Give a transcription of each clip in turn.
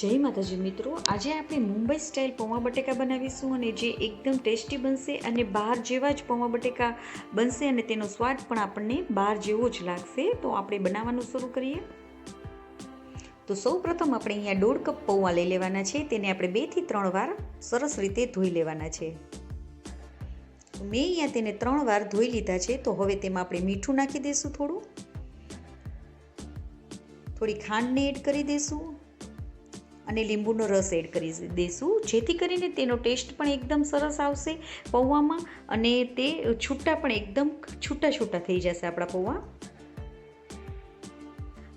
જય માતાજી મિત્રો. આજે આપણે મુંબઈ સ્ટાઇલ પૌવા બટેકા બનાવીશું અને જે એકદમ ટેસ્ટી બનશે અને બહાર જેવા જ પૌવા બટેકા બનશે અને તેનો સ્વાદ પણ આપણને બહાર જેવો જ લાગશે. તો આપણે બનાવવાનું શરૂ કરીએ. તો સૌ પ્રથમ આપણે અહીંયા દોઢ કપ પૌવા લઈ લેવાના છે. તેને આપણે બેથી ત્રણ વાર સરસ રીતે ધોઈ લેવાના છે. મેં અહીંયા તેને ત્રણ વાર ધોઈ લીધા છે. તો હવે તેમાં આપણે મીઠું નાખી દઈશું થોડું. થોડી ખાંડને એડ કરી દઈશું અને લીંબુનો રસ એડ કરી દઈશું જેથી કરીને તેનો ટેસ્ટ પણ એકદમ સરસ આવશે પૌવામાં અને તે છૂટા પણ એકદમ છૂટા છૂટા થઈ જશે આપણા પૌવા.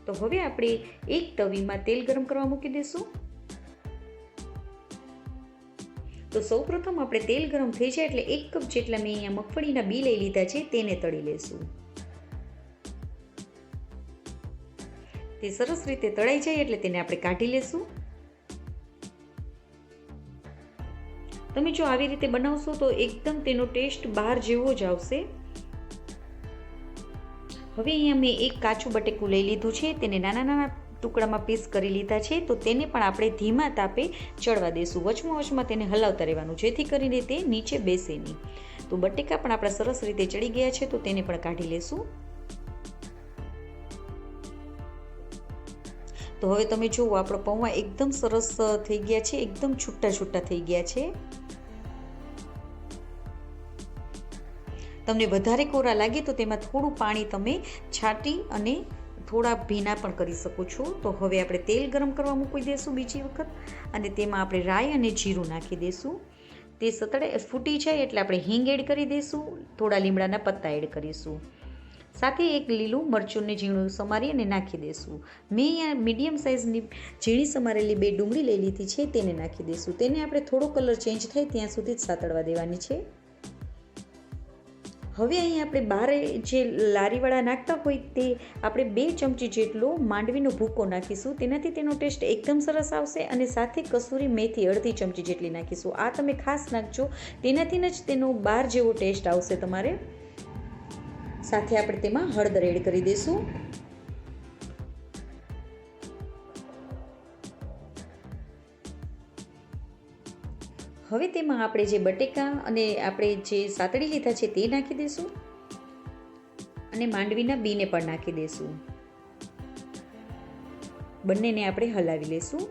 તો હવે આપણે એક તવીમાં તેલ ગરમ કરવા મૂકી દઈશું તો સૌપ્રથમ આપણે તેલ ગરમ થઈ જાય એટલે એક કપ જેટલા મેં અહીંયા મગફળીના બી લઈ લીધા છે, તેને તળી લેશું. તે સરસ રીતે તળાઈ જાય એટલે તેને આપણે કાઢી લેશું. તમે જો આવી રીતે બનાવશો તો એકદમ તેનો ટેસ્ટ બહાર જેવો જ આવશે. હવે અહીંયા મેં એક કાચું બટેકું લઈ લીધું છે, તેને નાના નાના ટુકડામાં પીસ કરી લીધા છે, તો તેને પણ આપણે ધીમા તાપે ચડવા દઈશું વચમાં વચમાં તેને હલાવતા રહેવાનું, જેથી કરીને તે નીચે બેસે નહીં. તો બટેકા પણ આપણા સરસ રીતે ચડી ગયા છે, તો તેને પણ કાઢી લેશું. તો હવે તમે જુઓ, આપણો પૌવા એકદમ સરસ થઈ ગયા છે, એકદમ છૂટા છૂટા થઈ ગયા છે. તમને વધારે કોરા લાગે તો તેમાં થોડું પાણી તમે છાંટી અને થોડા ભીના પણ કરી શકો છો. તો હવે આપણે તેલ ગરમ કરવા મૂકી દઈશું બીજી વખત અને તેમાં આપણે રાઈ અને જીરું નાખી દઈશું તે સતડે ફૂટી જાય એટલે આપણે હિંગ એડ કરી દઈશું થોડા લીમડાના પત્તા એડ કરીશું. સાથે એક લીલું મરચુંને ઝીણું સમારી અને નાખી દઈશું મેં અહીંયા મીડિયમ સાઇઝની ઝીણી સમારેલી બે ડુંગળી લઈ લીધી છે, તેને નાખી દઈશું તેને આપણે થોડો કલર ચેન્જ થાય ત્યાં સુધી જ સાતળવા દેવાની છે. હવે અહીં આપણે બારે જે લારીવાળા નાખતા હોય તે આપણે બે ચમચી જેટલો માંડવીનો ભૂકો નાખીશું. તેનાથી તેનો ટેસ્ટ એકદમ સરસ આવશે અને સાથે કસૂરી મેથી અડધી ચમચી જેટલી નાખીશું. આ તમે ખાસ નાખજો. તેનાથી જ તેનો બાર જેવો ટેસ્ટ આવશે તમારે. સાથે આપણે તેમાં હળદર એડ કરી દઈશું. હવે તેમાં આપણે જે બટેકા અને આપણે જે સાતડી લીધા છે તે નાખી દઈશું અને માંડવીના બીને પણ નાખી દઈશું બંનેને આપણે હલાવી લઈશું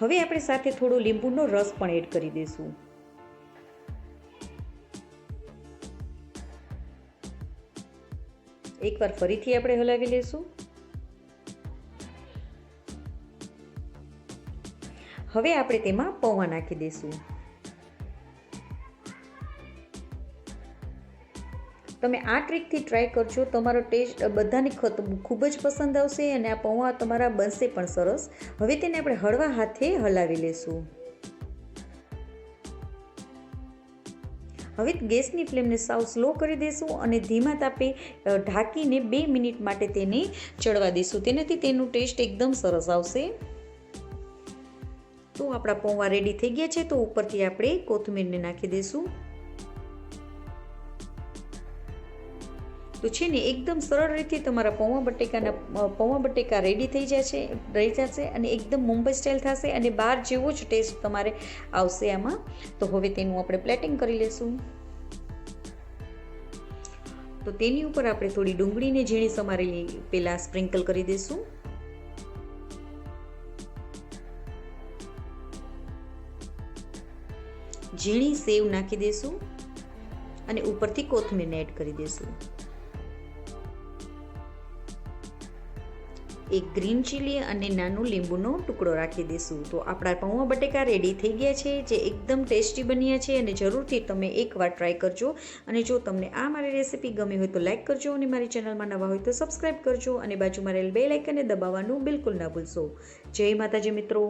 હવે આપણે સાથે થોડો લીંબુનો રસ પણ એડ કરી દઈશું એકવાર ફરીથી આપણે હલાવી લઈશું હવે આપણે તેમાં પૌવા નાખી દઈશું. તમે આ ટ્રીકથી ટ્રાય કરજો. તમારો ટેસ્ટ બધાને ખૂબ જ પસંદ આવશે અને આ પૌવા તમારા બનશે પણ સરસ. હવે તેને આપણે હળવા હાથે હલાવી લઈશું હવે ગેસની ફ્લેમને સાવ સ્લો કરી દઈશું અને ધીમા તાપે ઢાંકીને બે મિનિટ માટે તેને ચડવા દઈશું તેનાથી તેનું ટેસ્ટ એકદમ સરસ આવશે. તો આપણા પૌવા રેડી થઈ ગયા છે. તો ઉપરથી આપણે કોથમીરને નાખી દઈશું તો છે ને એકદમ સરળ રીતે તમારા પૌવા બટેકાના પૌવા બટેકા રેડી થઈ જશે, રહી જશે અને એકદમ મુંબઈ સ્ટાઇલ થશે અને બહાર જેવો જ ટેસ્ટ તમારે આવશે આમાં. તો હવે તેનું આપણે પ્લેટિંગ કરી લેશું. તો તેની ઉપર આપણે થોડી ડુંગળીને ઝીણી સમારેલી પહેલાં સ્પ્રિંકલ કરી દઈશું ઝીણી સેવ નાખી દઈશું અને ઉપરથી કોથમીરને એડ કરી દઈશું એક ગ્રીન ચીલી અને નાનું લીંબુનો ટુકડો રાખી દઈશું. તો આપણા પૌવા બટેકા રેડી થઈ ગયા છે, જે એકદમ ટેસ્ટી બન્યા છે અને જરૂરથી તમે એકવાર ટ્રાય કરજો. અને જો તમને આ મારી રેસીપી ગમી હોય તો લાઇક કરજો અને મારી ચેનલમાં નવા હોય તો સબસ્ક્રાઈબ કરજો અને બાજુમાં રહેલ બે લાઇકને દબાવવાનું બિલકુલ ના ભૂલશો. જય માતાજી મિત્રો!